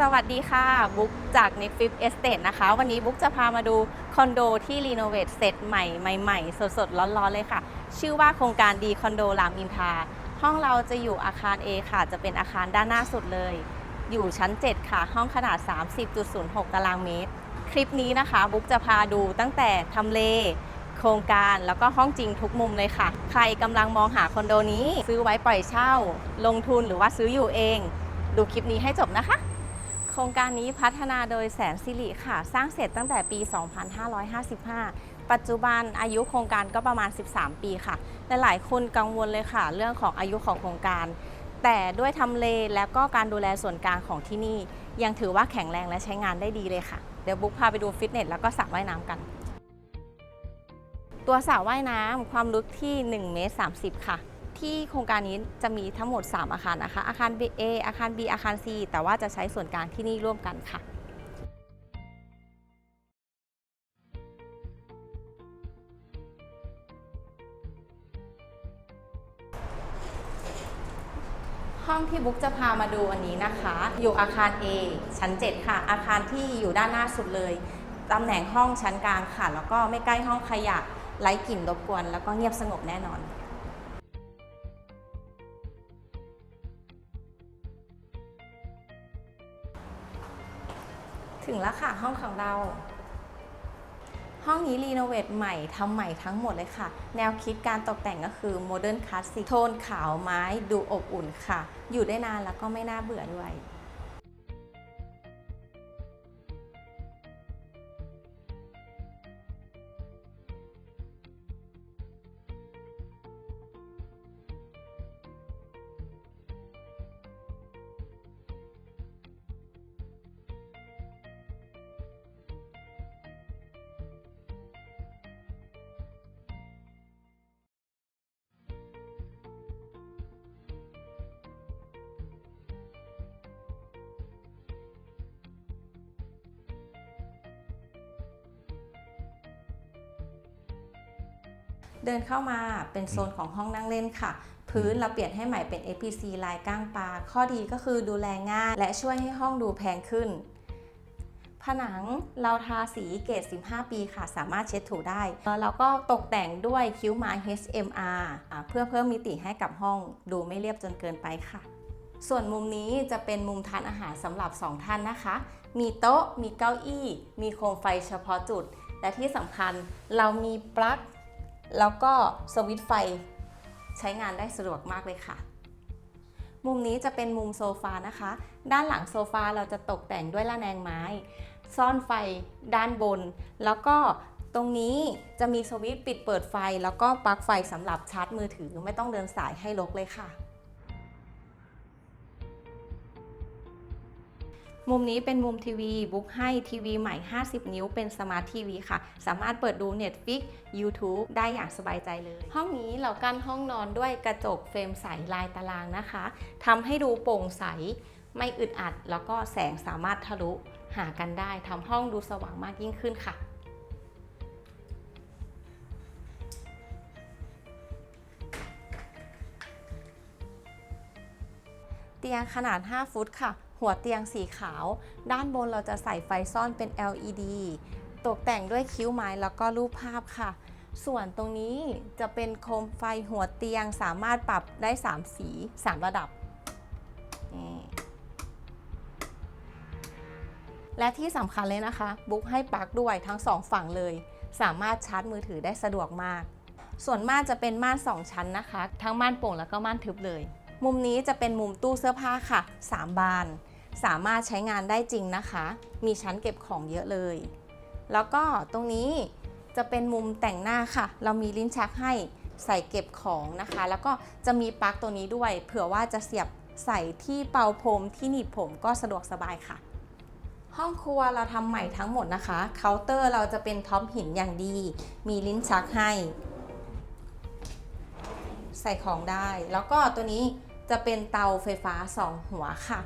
สวัสดีค่ะบุ๊กจาก n e t f i p Estate นะคะ วันนี้บุ๊กจะพามาดูคอนโดที่รีโนเวทเสร็จใหม่ใหม่ๆ สดๆ ร้อนๆ เลยค่ะ ชื่อว่าโครงการดีคอนโดรามอินทราห้องเราจะอยู่อาคาร A ค่ะ จะเป็นอาคารด้านหน้าสุดเลย อยู่ชั้น 7 ค่ะ ห้องขนาด 30.06 ตารางเมตร คลิปนี้นะคะบุ๊กจะพาดูตั้งแต่ทำเล โครงการแล้วก็ห้องจริงทุกมุมเลยค่ะ ใครกำลังมองหาคอนโดนี้ ซื้อไว้ปล่อยเช่า ลงทุนหรือว่าซื้ออยู่เองดูคลิปนี้ให้จบนะคะ โครงการนี้พัฒนาโดยแสนสิริค่ะ สร้างเสร็จตั้งแต่ปี 2555 ปัจจุบันอายุโครงการก็ประมาณ 13 ปีค่ะและหลายคนกังวลเลยค่ะ เรื่องของอายุของโครงการ แต่ด้วยทำเลและก็การดูแลส่วนกลางของที่นี่ ยังถือว่าแข็งแรงและใช้งานได้ดีเลยค่ะ เดี๋ยวบุ๊กพาไปดูฟิตเนสแล้วก็สระว่ายน้ำกัน ตัวสระว่ายน้ำความลึกที่1เมตร30 ค่ะ ที่โครงการนี้จะมีทั้งหมด 3 อาคารนะคะ อาคาร B A อาคาร B อาคาร C แต่ว่าจะใช้ส่วนกลางที่นี่ร่วมกันค่ะห้องที่บุ๊กจะพามาดูอันนี้นะคะ อยู่อาคาร A ชั้น 7 ค่ะ อาคารที่อยู่ด้านหน้าสุดเลย ตำแหน่งห้องชั้นกลางค่ะ แล้วก็ไม่ใกล้ห้องขยะไร้กลิ่นรบกวน แล้วก็เงียบสงบแน่นอน ถึงแล้วค่ะห้องของเรา ห้องนี้รีโนเวทใหม่ทำใหม่ทั้งหมดเลยค่ะ แนวคิดการตกแต่งก็คือโมเดิร์นคลาสสิกโทนขาวไม้ดูอบอุ่นค่ะ อยู่ได้นานแล้วก็ไม่น่าเบื่อด้วย เดินเข้ามาเป็นโซนของห้องนั่งเล่นค่ะ พื้นเราเปลี่ยนให้ใหม่เป็น APC ลายก้างปลา ข้อดีก็คือดูแลง่าย และช่วยให้ห้องดูแพงขึ้น ผนังเราทาสีเกรด15 ปีค่ะ สามารถเช็ดถูได้ แล้วเราก็ตกแต่งด้วยคิ้วไม้ HMR อ่าเพื่อเพิ่มมิติให้กับห้องดูไม่เรียบจนเกินไปค่ะส่วนมุมนี้จะเป็นมุมทานอาหารสำหรับ 2 ท่านนะคะ มีโต๊ะ มีเก้าอี้ มีโคมไฟเฉพาะจุด และที่สำคัญเรามีปลั๊ก แล้วก็สวิตช์ไฟใช้งานได้สะดวกมากเลยค่ะ มุมนี้จะเป็นมุมโซฟานะคะ ด้านหลังโซฟาเราจะตกแต่งด้วยระแนงไม้ ซ่อนไฟด้านบน แล้วก็ตรงนี้จะมีสวิตช์ปิดเปิดไฟ แล้วก็ปลั๊กไฟสำหรับชาร์จมือถือไม่ต้องเดินสายให้รกเลยค่ะ มุมนี้เป็นมุมทีวีบุ๊กให้ทีวีใหม่ 50 นิ้วเป็นสมาร์ททีวีค่ะ สามารถเปิดดู Netflix YouTube ได้อย่างสบายใจเลย ห้องนี้เรากั้นห้องนอนด้วยกระจกเฟรมใสลายตารางนะคะทำให้ดูโปร่งใสไม่อึดอัด แล้วก็แสงสามารถทะลุหากันได้ทำห้องดูสว่างมากยิ่งขึ้นค่ะเตียงขนาด 5 ฟุตค่ะ หัวเตียงสีขาว ด้านบนเราจะใส่ไฟซ่อนเป็น LED ตกแต่งด้วยคิ้วไม้แล้วก็รูปภาพค่ะ ส่วนตรงนี้จะเป็นโคมไฟหัวเตียงสามารถปรับได้ 3 สี 3 ระดับ และที่สำคัญเลยนะคะ บุ๊กให้ปลั๊กด้วยทั้งสองฝั่งเลย สามารถชาร์จมือถือได้สะดวกมาก ส่วนม่านจะเป็นม่าน 2 ชั้นนะคะ ทั้งม่านโปร่งแล้วก็ม่านทึบเลย มุมนี้จะเป็นมุมตู้เสื้อผ้าค่ะ 3 บาน สามารถใช้งานได้จริงนะคะ มีชั้นเก็บของเยอะเลย แล้วก็ตรงนี้จะเป็นมุมแต่งหน้าค่ะ เรามีลิ้นชักให้ใส่เก็บของนะคะ แล้วก็จะมีปลั๊กตัวนี้ด้วย เผื่อว่าจะเสียบใส่ที่เป่าผมที่หนีบผมก็สะดวกสบายค่ะ ห้องครัวเราทำใหม่ทั้งหมดนะคะ เคาน์เตอร์เราจะเป็นท็อปหินอย่างดี มีลิ้นชักให้ ใส่ของได้ แล้วก็ตัวนี้ จะเป็นเตาไฟฟ้า 2 หัวค่ะ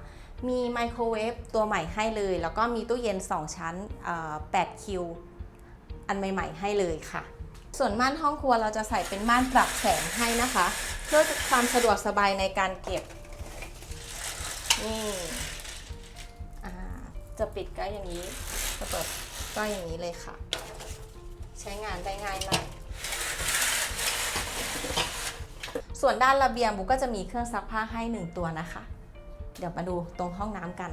มีไมโครเวฟตัวใหม่ให้เลย แล้วก็มีตู้เย็น 2 ชั้น8คิว อันใหม่ ๆ ให้เลยค่ะ ส่วนม่านห้องครัวเราจะใส่เป็นม่านปรับแสงให้นะคะ เพื่อความสะดวกสบายในการเก็บ นี่จะปิดก็อย่างนี้ จะเปิดก็อย่างนี้เลยค่ะ ใช้งานได้ง่ายมาก ส่วนด้านระเบียงบุ๊กก็จะมีเครื่องซักผ้าให้ 1 ตัวนะคะ เดี๋ยวมาดูตรงห้องน้ำกัน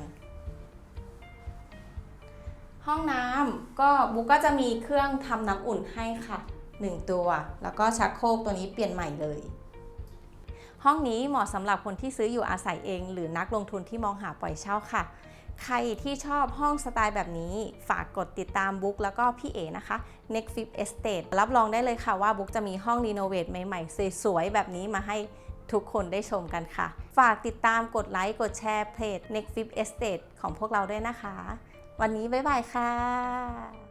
ห้องน้ำก็บุ๊กก็จะมีเครื่องทำน้ำอุ่นให้ค่ะ 1 ตัว แล้วก็ชักโครกตัวนี้เปลี่ยนใหม่เลย ห้องนี้เหมาะสำหรับคนที่ซื้ออยู่อาศัยเอง หรือนักลงทุนที่มองหาปล่อยเช่าค่ะ ใครที่ชอบห้องสไตล์แบบนี้ ฝากกดติดตามบุ๊กแล้วก็พี่เอนะคะ Next Flip Estate รับรองได้เลยค่ะว่าบุ๊กจะมีห้องรีโนเวทใหม่ๆ สวยๆ แบบนี้มาให้ทุกคนได้ชมกันค่ะ ฝากติดตามกดไลค์ กดแชร์เพจ Next Flip Estate ของพวกเราด้วยนะคะ วันนี้บ๊ายบายค่ะ